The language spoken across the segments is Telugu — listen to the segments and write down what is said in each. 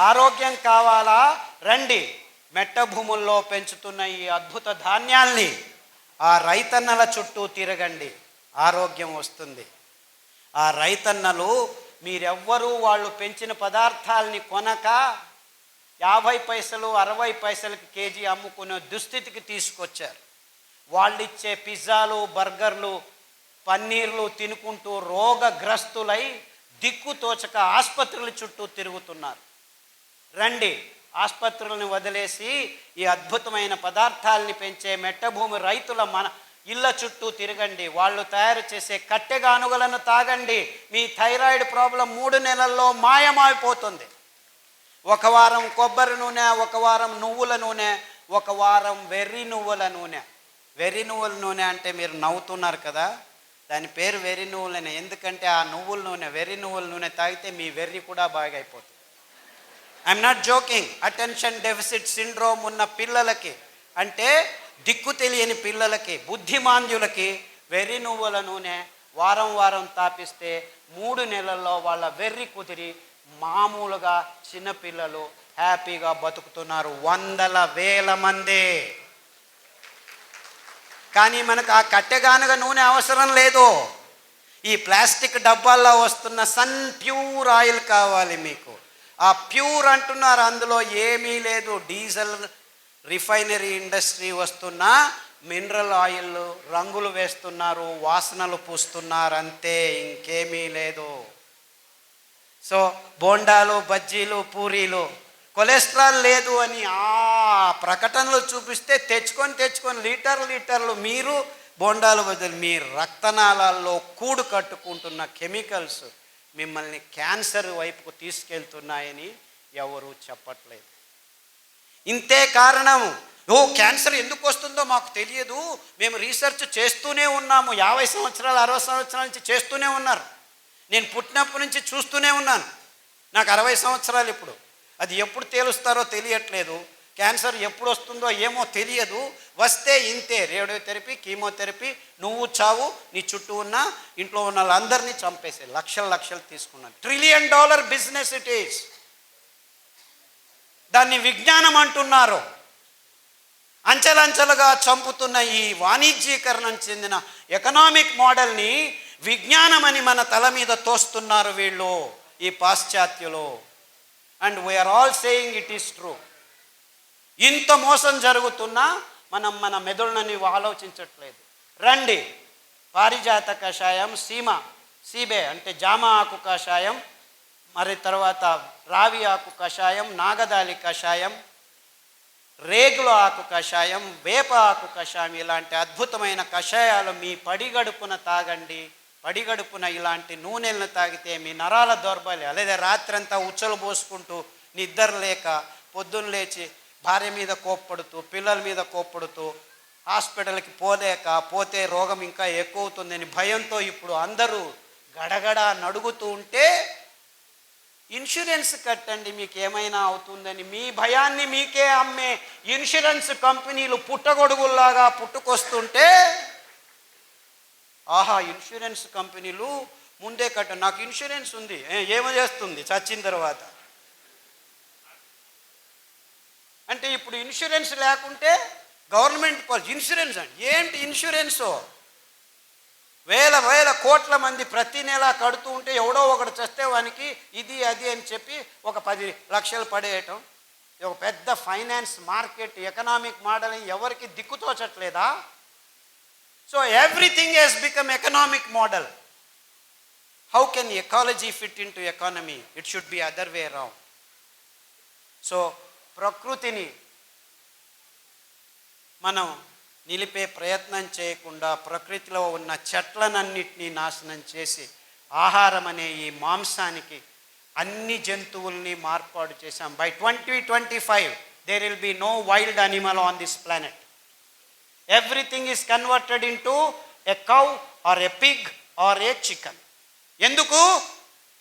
ఆరోగ్యం కావాలా? రండి. మెట్ట భూముల్లో పెంచుతున్న ఈ అద్భుత ధాన్యాల్ని ఆ రైతన్నల చుట్టూ తిరగండి. ఆరోగ్యం వస్తుంది. ఆ రైతన్నలు మీరెవ్వరూ వాళ్ళు పెంచిన పదార్థాలని కొనక యాభై పైసలు అరవై పైసలకి కేజీ అమ్ముకునే దుస్థితికి తీసుకొచ్చారు. వాళ్ళు ఇచ్చే పిజ్జాలు బర్గర్లు పన్నీర్లు తినుకుంటూ రోగగ్రస్తులై దిక్కు తోచక ఆసుపత్రుల చుట్టూ తిరుగుతున్నారు. రండి. ఆసుపత్రులను వదిలేసి ఈ అద్భుతమైన పదార్థాలని పెంచే మెట్టభూమి రైతుల మన ఇళ్ళ చుట్టూ తిరగండి. వాళ్ళు తయారు చేసే కట్టెగానుగలను తాగండి. మీ థైరాయిడ్ ప్రాబ్లం మూడు నెలల్లో మాయమైపోతుంది. ఒక వారం కొబ్బరి నూనె ఒక వారం నువ్వుల నూనె ఒక వారం వెర్రి నువ్వుల నూనె. వెర్రి నువ్వుల నూనె అంటే మీరు నవ్వుతున్నారు కదా? దాని పేరు వెర్రి నువ్వులనే. ఎందుకంటే ఆ నువ్వుల నూనె వెర్రి నువ్వుల నూనె తాగితే మీ వెర్రి కూడా బాగా అయిపోతుంది. I'm not joking attention deficit syndrome ఉన్న పిల్లలకి అంటే దిక్కు తెలియని పిల్లలకి బుద్ధిమాంద్యులకి వెర్రి నువ్వుల నూనె వారం వారం తాపిస్తే మూడు నెలల్లో వాళ్ళ వెర్రి కుదిరి మామూలుగా చిన్నపిల్లలు హ్యాపీగా బతుకుతున్నారు. వందల వేల మంది. కానీ మనకు ఆ కట్టెగానుగ నూనె అవసరం లేదు. ఈ ప్లాస్టిక్ డబ్బాల్లో వస్తున్న సన్ ప్యూర్ ఆయిల్ కావాలి మీకు. ఆ ప్యూర్ అంటున్నారు అందులో ఏమీ లేదు. డీజిల్ రిఫైనరీ ఇండస్ట్రీ వస్తున్న మినరల్ ఆయిల్ రంగులు వేస్తున్నారు వాసనలు పూస్తున్నారు అంతే ఇంకేమీ లేదు. సో బోండాలు బజ్జీలు పూరీలు కొలెస్ట్రాల్ లేదు అని ఆ ప్రకటనలు చూపిస్తే తెచ్చుకొని తెచ్చుకొని లీటర్ లీటర్లు మీరు బోండాలు బదులు మీ రక్తనాళాల్లో కూడు కట్టుకుంటున్న కెమికల్స్ మిమ్మల్ని క్యాన్సర్ వైపుకు తీసుకెళ్తున్నాయని ఎవరు చెప్పట్లేదు. ఇంతే కారణం ఓ క్యాన్సర్ ఎందుకు వస్తుందో మాకు తెలియదు. మేము రీసెర్చ్ చేస్తూనే ఉన్నాము. యాభై సంవత్సరాలు అరవై సంవత్సరాల నుంచి చేస్తూనే ఉన్నారు. నేను పుట్టినప్పటి నుంచి చూస్తూనే ఉన్నాను. నాకు అరవై సంవత్సరాలు ఇప్పుడు. అది ఎప్పుడు తేలుస్తారో తెలియట్లేదు. క్యాన్సర్ ఎప్పుడు వస్తుందో ఏమో తెలియదు. వస్తే ఇంతే. రేడియోథెరపీ కీమోథెరపీ నువ్వు చావు నీ చుట్టూ ఉన్న ఇంట్లో ఉన్న వాళ్ళందరినీ చంపేసే లక్షల లక్షలు తీసుకున్నాను trillion dollar business it is. దాన్ని విజ్ఞానం అంటున్నారు. అంచెలంచెలుగా చంపుతున్న ఈ వాణిజ్యీకరణం చెందిన ఎకనామిక్ మోడల్ని విజ్ఞానం అని మన తల మీద తోస్తున్నారు వీళ్ళు ఈ పాశ్చాత్యులు. And we are all saying it is true ఇంత మోసం జరుగుతున్నా మనం మన మెదడునని ఆలోచించట్లేదు. రండి. పారిజాత కషాయం సీమ సీబే అంటే జామ ఆకు కషాయం మరి తర్వాత రావి ఆకు కషాయం నాగదాలి కషాయం రేగుల ఆకు కషాయం వేప ఆకు కషాయం ఇలాంటి అద్భుతమైన కషాయాలు మీ పడిగడుపున తాగండి. పడిగడుపున ఇలాంటి నూనెలను తాగితే మీ నరాల దౌర్బల్యం లేదా రాత్రంతా ఉచ్చలు పోసుకుంటూ నిద్ర లేక పొద్దున్న లేచి భార్య మీద కోప్పడుతూ పిల్లల మీద కోప్పడుతూ హాస్పిటల్కి పోలేక పోతే రోగం ఇంకా ఎక్కువ అవుతుందని భయంతో ఇప్పుడు అందరూ గడగడ నడుగుతూ ఉంటే ఇన్సూరెన్స్ కట్టండి మీకు ఏమైనా అవుతుందని మీ భయాన్ని మీకే అమ్మే ఇన్సూరెన్స్ కంపెనీలు పుట్టగొడుగుల్లాగా పుట్టుకొస్తుంటే ఆహా ఇన్సూరెన్స్ కంపెనీలు ముందే కట్ట నాకు ఇన్సూరెన్స్ ఉంది. ఏమో చేస్తుంది చచ్చిన తర్వాత. అంటే ఇప్పుడు ఇన్సూరెన్స్ లేకుంటే గవర్నమెంట్ పాలసీ ఇన్సూరెన్స్ అండి. ఏంటి ఇన్సూరెన్స్? వేల వేల కోట్ల మంది ప్రతి నెల కడుతూ ఉంటే ఎవడో ఒకడు చస్తే వానికి ఇది అది అని చెప్పి ఒక పది లక్షలు పడేయటం. ఒక పెద్ద ఫైనాన్స్ మార్కెట్ ఎకనామిక్ మోడల్ ఎవరికి దిక్కుతోచట్లేదా so everything has become economic model. How can ecology fit in to economy? It should be other way round so ప్రకృతిని మనం నిలిపే ప్రయత్నం చేయకుండా ప్రకృతిలో ఉన్న చెట్లనన్నిటినీ నాశనం చేసి ఆహారం అనే ఈ మాంసానికి అన్ని జంతువుల్ని మార్పాడు చేశాం. By twenty twenty five there will be no wild animal on this planet everything is converted in to a cow or a pig or a chicken ఎందుకు?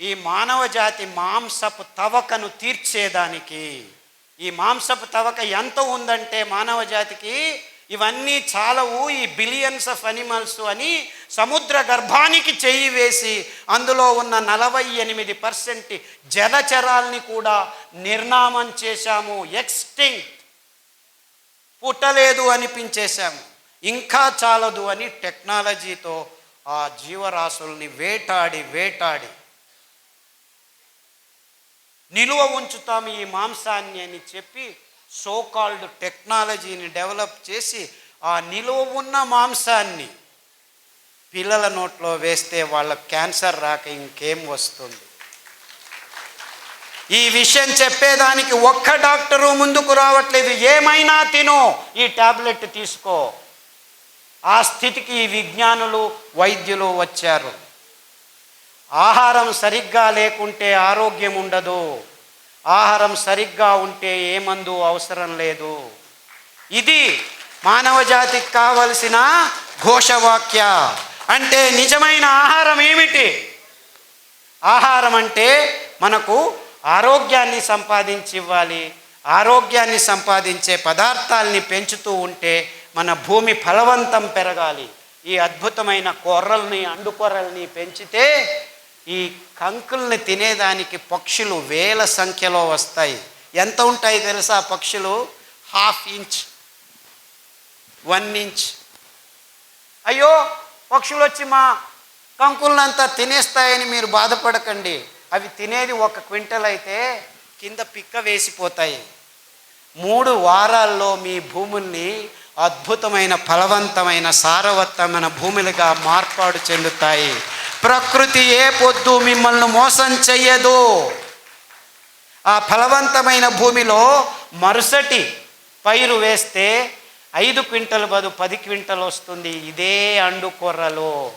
ఈ మానవ జాతి మాంసపు తవకను తీర్చేదానికి ఈ మాంసపు తవక ఎంత ఉందంటే మానవ జాతికి ఇవన్నీ చాలవు ఈ బిలియన్స్ ఆఫ్ అనిమల్స్ అని సముద్ర గర్భానికి చెయ్యి వేసి అందులో ఉన్న నలభై ఎనిమిది పర్సెంట్ జలచరాల్ని కూడా నిర్నామం చేశాము ఎక్స్టింక్ట్ పుట్టలేదు అనిపించేశాము. ఇంకా చాలదు అని టెక్నాలజీతో ఆ జీవరాశుల్ని వేటాడి వేటాడి నిలువ ఉంచుతాము ఈ మాంసాన్ని అని చెప్పి సోకాల్డ్ టెక్నాలజీని డెవలప్ చేసి ఆ నిలువ ఉన్న మాంసాన్ని పిల్లల నోట్లో వేస్తే వాళ్ళ క్యాన్సర్ రాక ఇంకేం వస్తుంది? ఈ విషయం చెప్పేదానికి ఒక్క డాక్టరు ముందుకు రావట్లేదు. ఏమైనా తిను ఈ టాబ్లెట్ తీసుకో. ఆ స్థితికి ఈ విజ్ఞానులు వైద్యులు వచ్చారు. ఆహారం సరిగ్గా లేకుంటే ఆరోగ్యం ఉండదు. ఆహారం సరిగ్గా ఉంటే ఏ మందు అవసరం లేదు. ఇది మానవ జాతికి కావలసిన ఘోషవాక్య. అంటే నిజమైన ఆహారం ఏమిటి? ఆహారం అంటే మనకు ఆరోగ్యాన్ని సంపాదించి ఇవ్వాలి ఆరోగ్యాన్ని సంపాదించే పదార్థాల్ని పెంచుతూ ఉంటే మన భూమి ఫలవంతం పెరగాలి. ఈ అద్భుతమైన కొర్రల్ని అండుకొర్రల్ని పెంచితే ఈ కంకుల్ని తినేదానికి పక్షులు వేల సంఖ్యలో వస్తాయి. ఎంత ఉంటాయి తెలుసా పక్షులు? Half inch one inch. అయ్యో పక్షులు వచ్చి మా కంకుల్నంతా తినేస్తాయని మీరు బాధపడకండి. అవి తినేది ఒక క్వింటల్ అయితే కింద పిక్క వేసిపోతాయి. మూడు వారాల్లో మీ భూముల్ని అద్భుతమైన ఫలవంతమైన సారవత్తమైన భూములుగా మార్పాడు చెందుతాయి. ప్రకృతి ఏ పొద్దు మిమ్మల్ని మోసం చెయ్యదు. ఆ ఫలవంతమైన భూమిలో మరుసటి పైరు వేస్తే ఐదు క్వింటల్ బదు పది క్వింటల్ వస్తుంది. ఇదే అండుకొర్రలో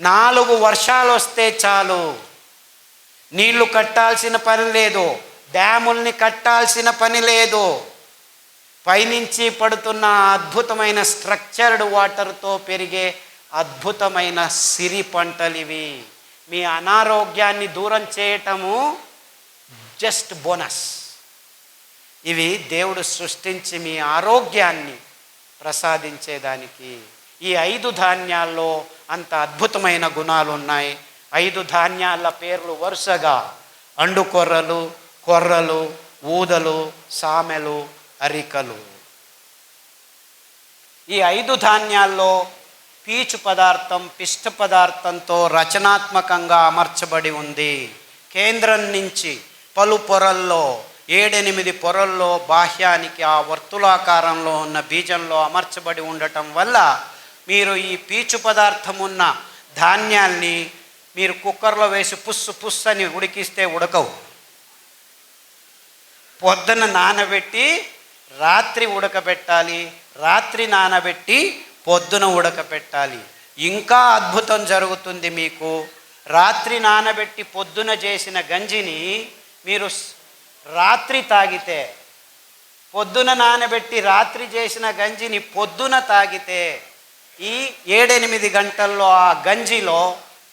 నాలుగు వర్షాలు వస్తే చాలు. నీళ్ళు కట్టాల్సిన పని లేదు. డ్యాముల్ని కట్టాల్సిన పని లేదు. పైనుంచి పడుతున్న అద్భుతమైన స్ట్రక్చర్డ్ వాటర్తో పెరిగే అద్భుతమైన సిరి పంటలు ఇవి మీ అనారోగ్యాన్ని దూరం చేయటము జస్ట్ బోనస్. ఇవి దేవుడు సృష్టించి మీ ఆరోగ్యాన్ని ప్రసాదించేదానికి. ఈ ఐదు ధాన్యాల్లో అంత అద్భుతమైన గుణాలు ఉన్నాయి. ఐదు ధాన్యాల పేర్లు వరుసగా అండు కొర్రలు కొర్రలు ఊదలు సామెలు అరికలు. ఈ ఐదు ధాన్యాల్లో పీచు పదార్థం పిష్ట పదార్థంతో రచనాత్మకంగా అమర్చబడి ఉంది. కేంద్రం నుంచి పలు పొరల్లో ఏడెనిమిది పొరల్లో బాహ్యానికి ఆ వర్తులాకారంలో ఉన్న బీజంలో అమర్చబడి ఉండటం వల్ల మీరు ఈ పీచు పదార్థం ఉన్న ధాన్యాల్ని మీరు కుక్కర్లో వేసి పుస్సు పుస్సు అని ఉడికిస్తే ఉడకవు. పొద్దున నానబెట్టి రాత్రి ఉడకబెట్టాలి. రాత్రి నానబెట్టి పొద్దున ఉడకబెట్టాలి ఇంకా అద్భుతం జరుగుతుంది మీకు. రాత్రి నానబెట్టి పొద్దున చేసిన గంజిని మీరు రాత్రి తాగితే పొద్దున నానబెట్టి రాత్రి చేసిన గంజిని పొద్దున తాగితే ఈ ఏడెనిమిది గంటల్లో ఆ గంజిలో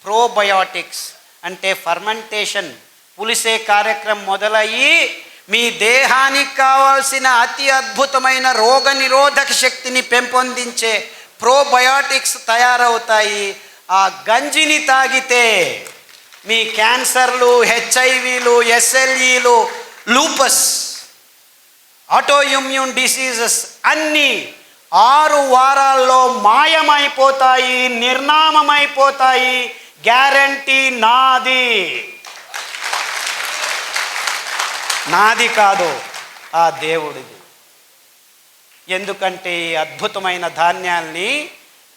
ప్రోబయోటిక్స్ అంటే ఫర్మెంటేషన్ పులిసే కార్యక్రమం మొదలయ్యి మీ దేహానికి కావాల్సిన అతి అద్భుతమైన రోగ నిరోధక శక్తిని పెంపొందించే ప్రోబయాటిక్స్ తయారవుతాయి. ఆ గంజిని తాగితే మీ క్యాన్సర్లు హెచ్ఐవీలు ఎస్ఎల్ఈలు లూపస్ ఆటోఇమ్యూన్ డిసీజెస్ అన్నీ ఆరు వారాల్లో మాయమైపోతాయి నిర్నామమైపోతాయి. గ్యారంటీ నాది. నాది కాదు ఆ దేవుడిది. ఎందుకంటే ఈ అద్భుతమైన ధాన్యాల్ని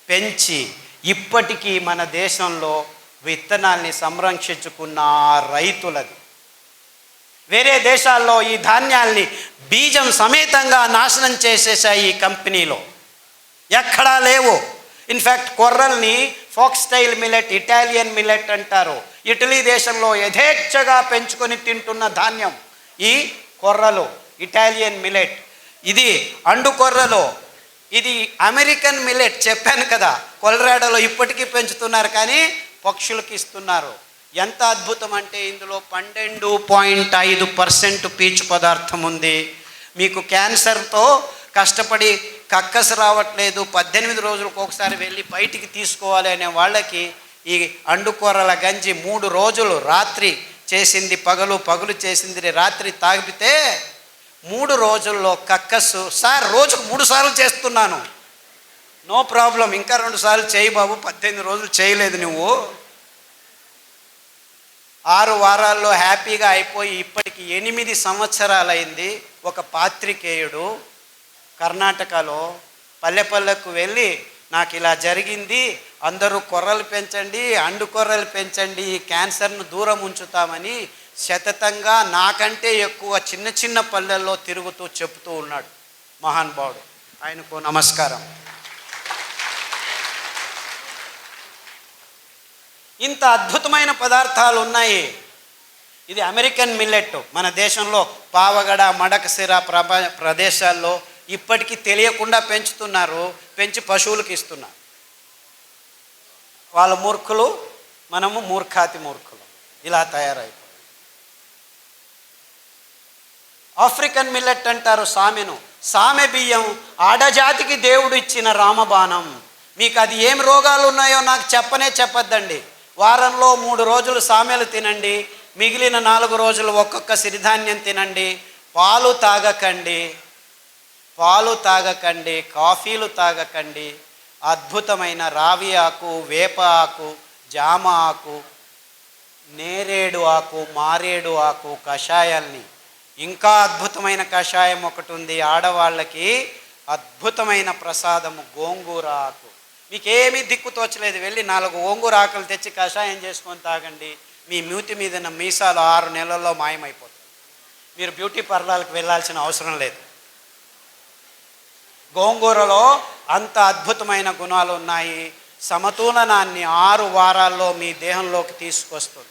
పెంచి ఇప్పటికీ మన దేశంలో విత్తనాల్ని సంరక్షించుకున్న రైతులది. వేరే దేశాల్లో ఈ ధాన్యాల్ని బీజం సమేతంగా నాశనం చేసేసాయి ఈ కంపెనీలో. ఎక్కడా లేవు. In fact కొర్రల్ని foxtail millet millet Italian millet అంటారు. ఇటలీ దేశంలో యథేచ్ఛగా పెంచుకొని తింటున్న ధాన్యం ఈ కొర్రలు ఇటాలియన్ మిలెట్ ఇది అండు కొర్రలో ఇది అమెరికన్ మిల్లెట్ చెప్పాను కదా కొలరాడోలో ఇప్పటికీ పెంచుతున్నారు కానీ పక్షులకి ఇస్తున్నారు. ఎంత అద్భుతం అంటే ఇందులో పన్నెండు పాయింట్ ఐదు పర్సెంట్ పీచు పదార్థం ఉంది. మీకు క్యాన్సర్తో కష్టపడి కక్కసు రావట్లేదు పద్దెనిమిది రోజులకు ఒకసారి వెళ్ళి బయటికి తీసుకోవాలి అనే వాళ్ళకి ఈ అండుకూరల గంజి మూడు రోజులు రాత్రి చేసింది పగలు పగలు చేసింది రాత్రి తాగిపితే మూడు రోజుల్లో కక్కస్సు సార్ రోజుకు మూడు సార్లు చేస్తున్నాను. నో ప్రాబ్లం ఇంకా రెండు సార్లు చేయి బాబు పద్దెనిమిది రోజులు చేయలేదు నువ్వు. ఆరు వారాల్లో హ్యాపీగా అయిపోయి ఇప్పటికి ఎనిమిది సంవత్సరాలైంది ఒక పాత్రికేయుడు కర్ణాటకలో. పల్లెపల్లెకు వెళ్ళి నాకు ఇలా జరిగింది. అందరూ కొర్రలు పెంచండి అండు కొర్రలు పెంచండి క్యాన్సర్ను దూరం ఉంచుతామని శతతంగా నాకంటే ఎక్కువ చిన్న చిన్న పల్లెల్లో తిరుగుతూ చెప్తూ ఉన్నాడు మహానుభావుడు ఆయనకు నమస్కారం. ఇంత అద్భుతమైన పదార్థాలు ఉన్నాయి. ఇది అమెరికన్ మిల్లెట్. మన దేశంలో పావగడ మడకసిర ప్రభ ప్రదేశాల్లో ఇప్పటికీ తెలియకుండా పెంచుతున్నారు పెంచి పశువులకు ఇస్తున్నారు. వాళ్ళ మూర్ఖులు మనము మూర్ఖాతి మూర్ఖులు. ఇలా తయారైపోయింది. ఆఫ్రికన్ మిల్లెట్ అంటారు సామెను. సామె బియ్యం ఆడజాతికి దేవుడు ఇచ్చిన రామబాణం. మీకు అది ఏం రోగాలు ఉన్నాయో నాకు చెప్పనే చెప్పొద్దండి. వారంలో మూడు రోజులు సామెలు తినండి మిగిలిన నాలుగు రోజులు ఒక్కొక్క సిరిధాన్యం తినండి పాలు తాగకండి పాలు తాగకండి కాఫీలు తాగకండి అద్భుతమైన రావి ఆకు వేప ఆకు జామ ఆకు నేరేడు ఆకు మారేడు ఆకు కషాయాల్ని. ఇంకా అద్భుతమైన కషాయం ఒకటి ఉంది ఆడవాళ్ళకి అద్భుతమైన ప్రసాదము గోంగూర ఆకు. మీకేమీ దిక్కు తోచలేదు వెళ్ళి నాలుగు గోంగూర ఆకులు తెచ్చి కషాయం చేసుకొని తాగండి. మీ మూతి మీద ఉన్న మీసాలు ఆరు నెలల్లో మాయమైపోతాయి. మీరు బ్యూటీ పార్లర్కి వెళ్ళాల్సిన అవసరం లేదు. గోంగూరలో అంత అద్భుతమైన గుణాలు ఉన్నాయి. సమతులనాన్ని ఆరు వారాల్లో మీ దేహంలోకి తీసుకొస్తుంది.